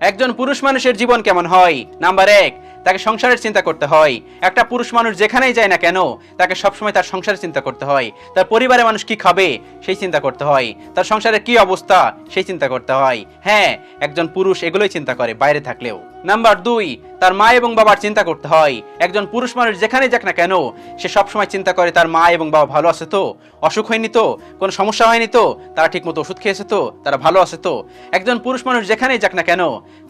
একজন পুরুষ মানুষের জীবন কেমন হয়? নাম্বার এক, তাকে সংসারের চিন্তা করতে হয়। একটা পুরুষ মানুষ যেখানেই যায় না কেন, তাকে সবসময় তার সংসারের চিন্তা করতে হয়। তার পরিবারের মানুষ কি খাবে, সেই চিন্তা করতে হয়। তার সংসারের কি অবস্থা, সেই চিন্তা করতে হয়। হ্যাঁ একজন পুরুষ এগুলোই চিন্তা করে, বাইরে থাকলেও। নাম্বার দুই, তার মা এবং বাবার চিন্তা করতে হয়। একজন পুরুষ মানুষ যেখানে যাক না কেন, সে সবসময় চিন্তা করে তার মা এবং বাবা ভালো আছে তো? অসুখ হয়নি তো? কোনো সমস্যা হয়নি তো? তারা ঠিকমতো ওষুধ খেয়েছে তো? তারা ভালো আছে তো? একজন পুরুষ মানুষ যেখানেই যাক না কেন,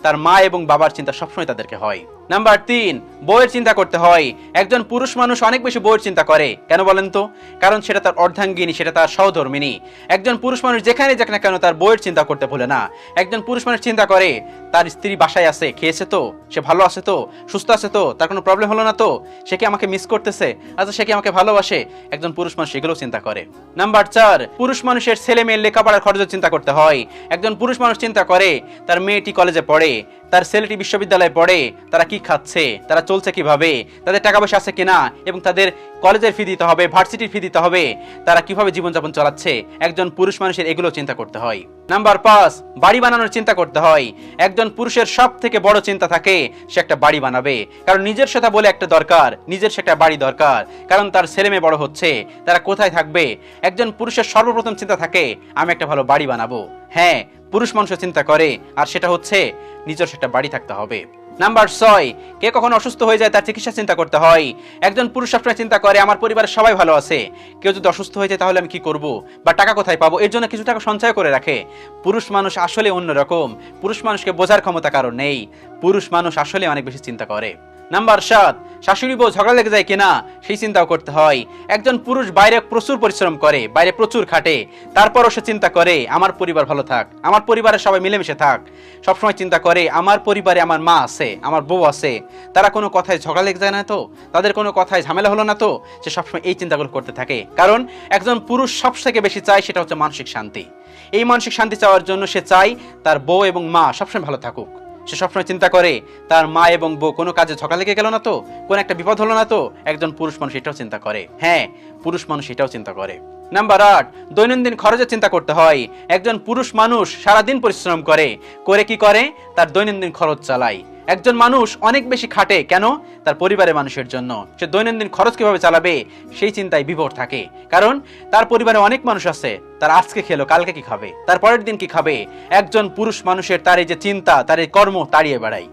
তার মা এবং বাবার চিন্তা সবসময় তাদেরকে হয়। নাম্বার তিন, বউয়ের চিন্তা করতে হয়। একজন পুরুষ মানুষ অনেক বেশি বউয়ের চিন্তা করে। কেন বলেন তো? কারণ সেটা তার অর্ধাঙ্গিনী, সেটা তার সহধর্মিনী। একজন পুরুষ মানুষ যেখানে যাক না কেন, তার বইয়ের চিন্তা করতে ভুলে না। একজন পুরুষ মানুষ চিন্তা করে, তার স্ত্রী বাসায় আছে, খেয়েছে তো? সে ভালো আছে তো? সুস্থ আছে তো? তার কোনো প্রবলেম হলো না তো? সে কি আমাকে মিস করতেছে? আচ্ছা সে কি আমাকে ভালোবাসে? একজন পুরুষ মানুষ এগুলো চিন্তা করে। নাম্বার চার, পুরুষ মানুষের ছেলে মেয়ের লেখাপড়ার খরচের চিন্তা করতে হয়। একজন পুরুষ মানুষ চিন্তা করে, তার মেয়েটি কলেজে পড়ে, তার ছেলেটি বিশ্ববিদ্যালয়ে পড়ে, তারা কি খাচ্ছে? তারা চলছে কীভাবে? তাদের টাকা পয়সা আছে কিনা? এবং তাদের কলেজের ফি দিতে হবে ভার্সিটির ফি দিতে হবে। তারা কীভাবে জীবনযাপন চালাচ্ছে? একজন পুরুষ মানুষের এগুলো চিন্তা করতে হয়। নাম্বার পাঁচ, বাড়ি বানানোর চিন্তা করতে হয়। একজন পুরুষের সব থেকে বড় চিন্তা থাকে, সে একটা বাড়ি বানাবে। কারণ নিজের সাথে বলে একটা দরকার, নিজের সে একটা বাড়ি দরকার। কারণ তার ছেলে মেয়ে বড় হচ্ছে, তারা কোথায় থাকবে? একজন পুরুষের সর্বপ্রথম চিন্তা থাকে, আমি একটা ভালো বাড়ি বানাবো। হ্যাঁ পুরুষ মানুষ চিন্তা করে, আর সেটা হচ্ছে, নিজের একটা বাড়ি থাকতে হবে। নাম্বার ছয়, কে কখন অসুস্থ হয়ে যায় তার চিকিৎসা চিন্তা করতে হয়। একজন পুরুষ সবসময় চিন্তা করে, আমার পরিবারের সবাই ভালো আছে। কেউ যদি অসুস্থ হয়ে যায় তাহলে আমি কি করব? বা টাকা কোথায় পাবো? এর জন্য কিছু টাকা সঞ্চয় করে রাখে। পুরুষ মানুষ আসলে অন্যরকম। পুরুষ মানুষকে বোঝার ক্ষমতা কারণ নেই। পুরুষ মানুষ আসলে অনেক বেশি চিন্তা করে। নাম্বার সাত, শাশুড়ি বউ ঝগড়া লেগে যায় কিনা, সেই চিন্তাও করতে হয়। একজন পুরুষ বাইরে প্রচুর পরিশ্রম করে, বাইরে প্রচুর খাটে। তারপরও সে চিন্তা করে, আমার পরিবার ভালো থাক, আমার পরিবারের সবাই মিলেমিশে থাক। সবসময় চিন্তা করে, আমার পরিবারে আমার মা আছে, আমার বউ আছে, তারা কোনো কথায় ঝগড়া লেগে যায় না তো? তাদের কোনো কথায় ঝামেলা হলো না তো? সে সবসময় এই চিন্তাগুলো করতে থাকে। কারণ একজন পুরুষ সব থেকে বেশি চায় সেটা হচ্ছে মানসিক শান্তি। এই মানসিক শান্তি চাওয়ার জন্য সে চায় তার বউ এবং মা সবসময় ভালো থাকুক। সে সবসময় চিন্তা করে, তার মা এবং বউ কোনো কাজে ঝকা লেগে গেল না তো? কোনো একটা বিপদ হলো না তো? একজন পুরুষ মানুষ এটাও চিন্তা করে। হ্যাঁ পুরুষ মানুষ এটাও চিন্তা করে। নাম্বার আট, দৈনন্দিন খরচের চিন্তা করতে হয়। একজন পুরুষ মানুষ সারাদিন পরিশ্রম করে। করে কি করে? তার দৈনন্দিন খরচ চালায়। একজন মানুষ অনেক বেশি খাটে, কেন? তার পরিবারের মানুষের জন্য। সে দৈনন্দিন খরচ কীভাবে চালাবে, সেই চিন্তায় বিভোর থাকে। কারণ, তার পরিবারে অনেক মানুষ আছে, তার আজকে খেলো, কালকে কি খাবে? তার পরের দিন কি খাবে? একজন পুরুষ মানুষের তার এই যে চিন্তা, তার এই কর্ম তাড়িয়ে বেড়ায়।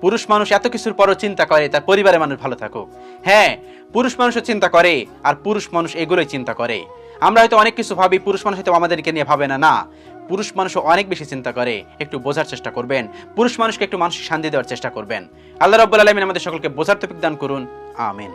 পুরুষ মানুষ এত কিছুর পরও চিন্তা করে, তার পরিবারের মানুষ ভালো থাকুক। হ্যাঁ পুরুষ মানুষও চিন্তা করে, আর পুরুষ মানুষ এগুলোই চিন্তা করে। আমরা হয়তো অনেক কিছু ভাবি, পুরুষ মানুষ হয়তো আমাদেরকে নিয়ে ভাবে না না। পুরুষ মানুষও অনেক বেশি চিন্তা করে, একটু বোঝার চেষ্টা করবেন, পুরুষ মানুষকে একটু মানসিক শান্তি দেওয়ার চেষ্টা করবেন। আল্লাহ রব্বুল আলমিন আমাদের সকলকে বোঝার তফিক দান করুন, আমিন।